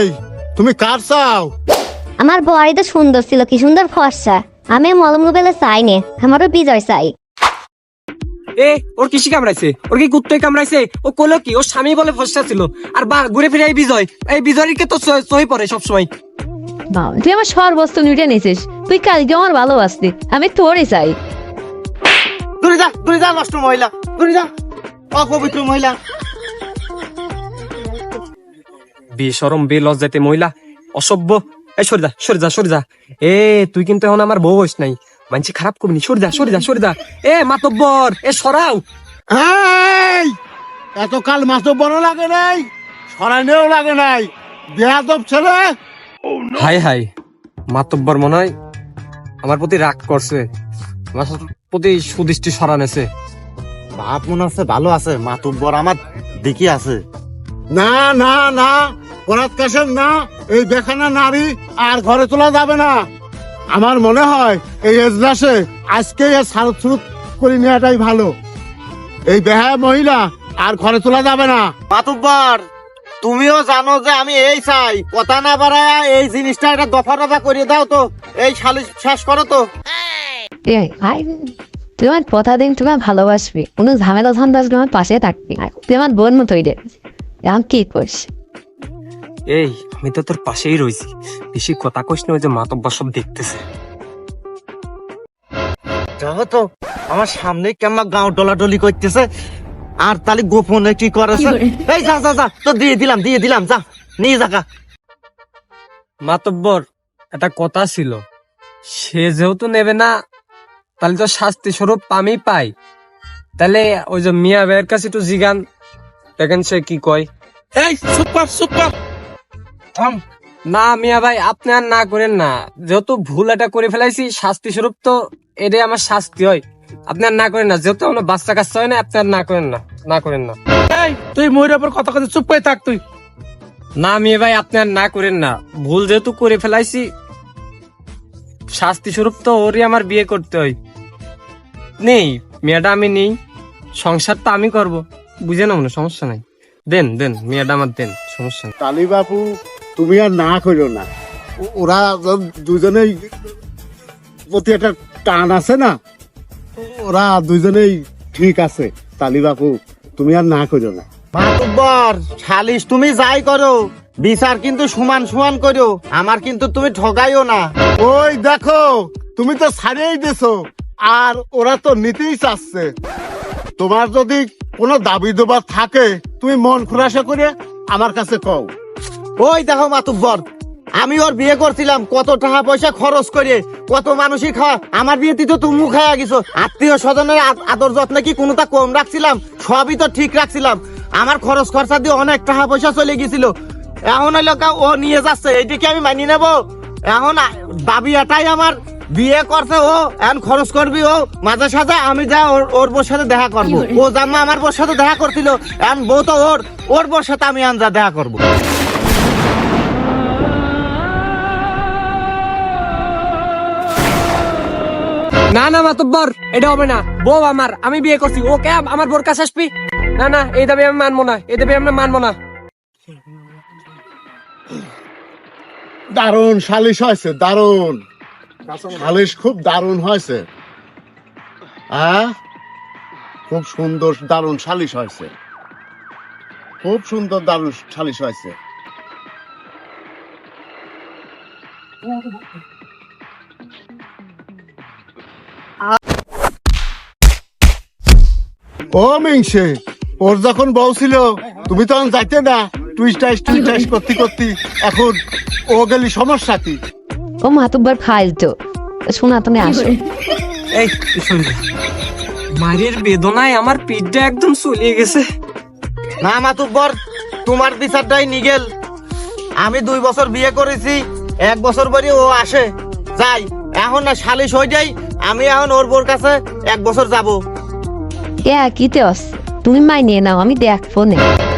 এই তুমি কার চাও? আমার বড়ি তো সুন্দর ছিল কি সুন্দর ফর্সা। আমি মলম বেলে চাই নে আমারও বিজয় চাই। এ ওর কিসি কামড়াইছে? ওর কি কুত্তই কামড়াইছে? ও কলো কি ওর স্বামী বলে ফসা ছিল। আর বা ঘুরে ফিরে এই বিজয় এই বিজয়ীকে তো সই- সই পড়ে সবসময়। বাবা তুই আমার সর্বস্ত নিউটে নিছিস তুই কালকে আমার ভালোবাসতি আমি তোরই চাই। দূরে যা দূরে যা নষ্ট মহিলা। দূরে যা। অপবিত্র মহিলা। বেসরম বে লজ্জাতে মহিলা। অসভ্য। এই সরে যা সরে যা সরে যা এ তুই কিন্তু এখন আমার বউ হইস নাই। মানছি খারাপ করবি নি। সরে যা সরে যা সরে যা এ মাতব্বর এ সরাও। এই এত কাল বড় লাগে নাই সরাইনেও লাগে নাই। বেহাদব ছেলে। হাই হাই। মাতব্বর মনে হয় আমার প্রতি রাগ করছে। আমার প্রতি সুদৃষ্টি সরানেছে। বাপ মনে আছে ভালো আছে। মাতুব্বর আমার দেখি আছে। না না না। কাশের না এই বেখানা নারী আর ঘরে তোলা যাবে না। আমার মনে হয় এই এজলাসে আজকে সুরত করে নেওয়াটাই ভালো। এই বেহায়া মহিলা আর ঘরে তোলা যাবে না। মাতুব্বর তুমিও জানো যে আমি এই চাই। কথা না বাড়ায় এই জিনিসটা একটা দফা দফা করে দাও তো। এই শালি শেষ করো তো। তুই আমার কথা দিন আমার ভালোবাসবি। কোনো ঝামেলা ঝান্ডা আসলে আমার পাশে থাকবি। তুই আমার বোন মতোই রে এখন কি করিস? এই আমি তো তোর পাশেই রয়েছি বেশি কথা কইস না ওই যে মাতব্বর সব দেখতেছে। দেখো তো আমার সামনে কেমন গাঁও ডলাডলি করতেছে। আর তাহলে গোপনে কি করেছে? এই যা যা যা তো দিয়ে দিলাম দিয়ে দিলাম যা নিয়ে যাকা মাতব্বর একটা কথা ছিল। সে যেহেতু নেবে না তাহলে তো শাস্তি স্বরূপ আমি পাই। তাহলে ওই যে মিয়া ভাইয়ের কাছে একটু জিগান দেখেন সে কি কয়। এই সুপার সুপার। না মিয়া ভাই আপনি আর না করেন না। যেহেতু ভুল এটা করে ফেলাইছি শাস্তি স্বরূপ তো এটাই আমার শাস্তি হয়। আপনি আর না করেন না যেহেতু আমার বাচ্চা কাচ্চা হয় না আপনি আর না করেন না না করেন না। তুই ময়ূরের উপর কথা কথা চুপ করে থাক তুই। না মেয়ে ভাই আপনি আর না করেন না। ভুল যেহেতু করে ফেলাইছি শাস্তি স্বরূপ তো ওরই আমার বিয়ে করতে হয়। নেই মেয়েটা আমি নেই। সংসার তো আমি করব। বুঝে না না সমস্যা নাই। দেন দেন মেয়েটা আমার দেন সমস্যা নেই। কালী বাপু তুমি আর না করো না। ওরা দুজনেই প্রতি একটা টান আছে না? ওরা দুজনেই ঠিক আছে। তালি বাপু তুমি আর না করো না। মাতুব্বর শালিশ তুমি যাই করো। বিচার কিন্তু সমান সমান করো। আমার কিন্তু তুমি ঠগাইও না। ওই দেখো তুমি তো ছাড়িয়েই দিছো। আর ওরা তো নিতেই চাচ্ছে। তোমার যদি কোনো দাবি দেবা থাকে তুমি মন খুলাসা করে আমার কাছে কও। ওই দেখো মাতুব্বর আমি ওর বিয়ে করছিলাম কত টাকা পয়সা খরচ করে কত মানুষই খাওয়া আমার বিয়েতে তো তুমি খাওয়া গেছো। আত্মীয় স্বজনের আদর যত্ন কি কোনোটা কম রাখছিলাম? সবই তো ঠিক রাখছিলাম। আমার খরচ খরচা দিয়ে অনেক টাকা পয়সা চলে গেছিল। এখন হলো কা ও নিয়ে যাচ্ছে এইটিকে আমি মানি নেব। এখন দাবি এটাই আমার বিয়ে করছে ও এখন খরচ করবি ও। মাঝে সাথে আমি যা ওর ওর বোর সাথে দেখা করব। ও জানমা আমার বোর সাথে দেখা করছিল এখন বউ তো ওর ওর বোর সাথে আমি আন যা দেখা করব। না না মাতব্বর এটা হবে না। বউ আমার, আমি বিয়ে করছি। ও কে? আমার বোর কাছে আসবি? না না, এই দাবি আমি মানবো না। এই দাবি আমরা মানবো না। দারুণ, সালিশ হয়েছে, দারুণ। সালিশ খুব দারুণ হয়েছে। হ্যাঁ খুব সুন্দর, দারুণ সালিশ হয়েছে। খুব সুন্দর, দারুণ সালিশ হয়েছে। ও মিংসে ওর যখন বউ ছিল তুমি তখন যাইতে না। টুইস্ট টাইস টাইস করতে করতে এখন ও গেলি সমস্যা কি ও মাতুব্বার ফাইল তো। শোনা তুমি আসো। এই তুই মায়ের বেদনায় আমার পিঠটা একদম চলিয়ে গেছে। না মাতুব্বর তোমার বিচারটাই নিগেল। আমি দুই বছর বিয়ে করেছি এক বছর পরে ও আসে। যাই এখন না সালিশ হয়ে যাই আমি এখন ওর বোর কাছে এক বছর যাব। এ কিতে আস তুমি মাই নাও আমি দেখব না